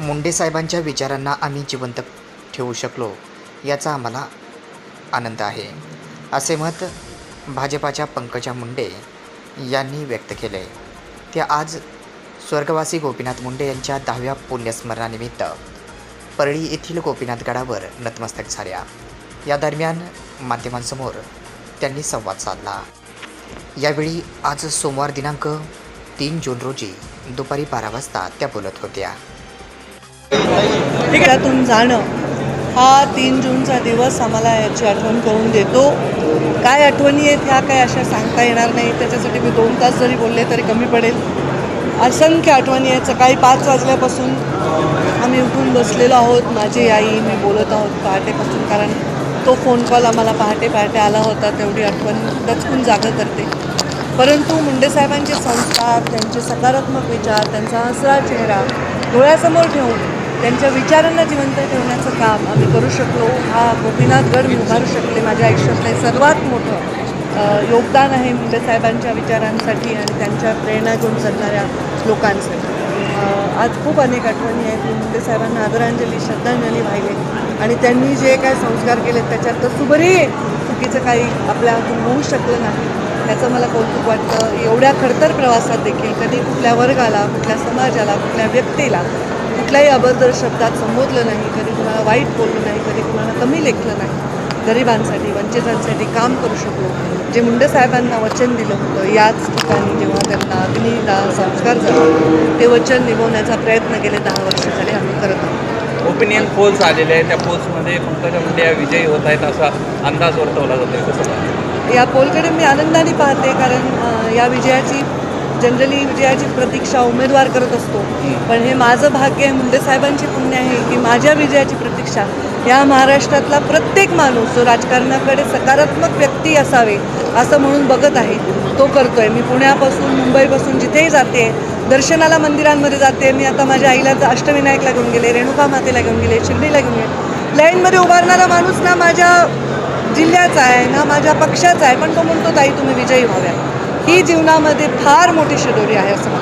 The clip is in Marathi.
मुंडे साहेबांच्या विचारांना आम्ही जिवंत ठेवू शकलो याचा आम्हाला आनंद आहे असे मत भाजपाच्या पंकजा मुंडे यांनी व्यक्त केले. त्या आज स्वर्गवासी गोपीनाथ मुंडे यांच्या दहाव्या पुण्यस्मरणानिमित्त परळी येथील गोपीनाथ गडावर नतमस्तक झाल्या. या दरम्यान माध्यमांसमोर त्यांनी संवाद साधला. यावेळी आज सोमवार दिनांक तीन जून रोजी दुपारी बारा वाजता त्या बोलत होत्या. ठीक आहे त्यातून जाणं हा तीन जूनचा दिवस आम्हाला याची आठवण करून देतो. काय आठवणी आहेत ह्या काय अशा सांगता येणार नाही. त्याच्यासाठी मी दोन तास जरी बोलले तरी कमी पडेल. असंख्य आठवणी आहेत. सकाळी पाच वाजल्यापासून आम्ही उठून बसलेलो आहोत. माझी आई मी बोलत आहोत पहाटेपासून कारण तो फोन कॉल आम्हाला पहाटे पहाटे आला होता. तेवढी आठवण दचकून जागं करते परंतु मुंडे साहेबांचे संस्कार त्यांचे सकारात्मक विचार त्यांचा हसरा चेहरा डोळ्यासमोर ठेवून त्यांच्या विचारांना जिवंत ठेवण्याचं काम आम्ही करू शकलो. हा गोपीनाथगड मी उभारू शकले. माझ्या आयुष्यातलं सर्वात मोठं योगदान आहे मुंडे साहेबांच्या विचारांसाठी आणि त्यांच्या प्रेरणा घेऊन चालणाऱ्या लोकांसाठी. आज खूप अनेक आठवणी आहेत. मी मुंडे साहेबांना आदरांजली श्रद्धांजली वाहिले. आणि त्यांनी जे काय संस्कार केले त्याच्यात तर सुबरी चुकीचं काही आपल्या हातून होऊ शकलं नाही. त्याचं मला कौतुक वाटतं. एवढ्या खडतर प्रवासात देखील कधी कुठल्या वर्गाला कुठल्या समाजाला कुठल्या व्यक्तीला कुठल्याही अभद्र शब्दात संबोधलं नाही कधी कुणाला वाईट बोललं नाही कधी कुणाला कमी लेखलं नाही. गरिबांसाठी वंचितांसाठी काम करू शकलो जे मुंडे साहेबांना वचन दिलं होतं याच ठिकाणी जेव्हा त्यांना अग्निदान संस्कार झाला ते वचन निभवण्याचा प्रयत्न गेले दहा वर्ष झाले आम्ही करत आहोत. ओपिनियन पोल्स आलेले आहेत. त्या पोल्समध्ये पंकजा मुंडे या विजयी होत आहेत असा अंदाज वर्तवला पाहता? या पोलकडे मी आनंदाने पाहते कारण या विजयाची जनरली विजयाची प्रतीक्षा उमेदवार करत असतो. पण हे माझं भाग्य आहे मुंडे साहेबांची पुण्य आहे की माझ्या विजयाची प्रतीक्षा या महाराष्ट्रातला प्रत्येक माणूस जो राजकारणाकडे सकारात्मक व्यक्ती असावे असं म्हणून बघत आहे तो करतोय. मी पुण्यापासून मुंबईपासून जिथेही जाते दर्शनाला मंदिरांमध्ये जाते. मी आता माझ्या आईला अष्टविनायकला घेऊन गेले रेणुका मातेला घेऊन गेले शिर्डीला घेऊन गेले. लाईनमध्ये उभारणारा माणूस ना माझ्या जिल्ह्याचा आहे ना माझ्या पक्षाचा आहे पण तो म्हणतो ताई तुम्ही विजयी व्हाव्या ही जीवनामध्ये फार मोठी शिदोरी आहे असं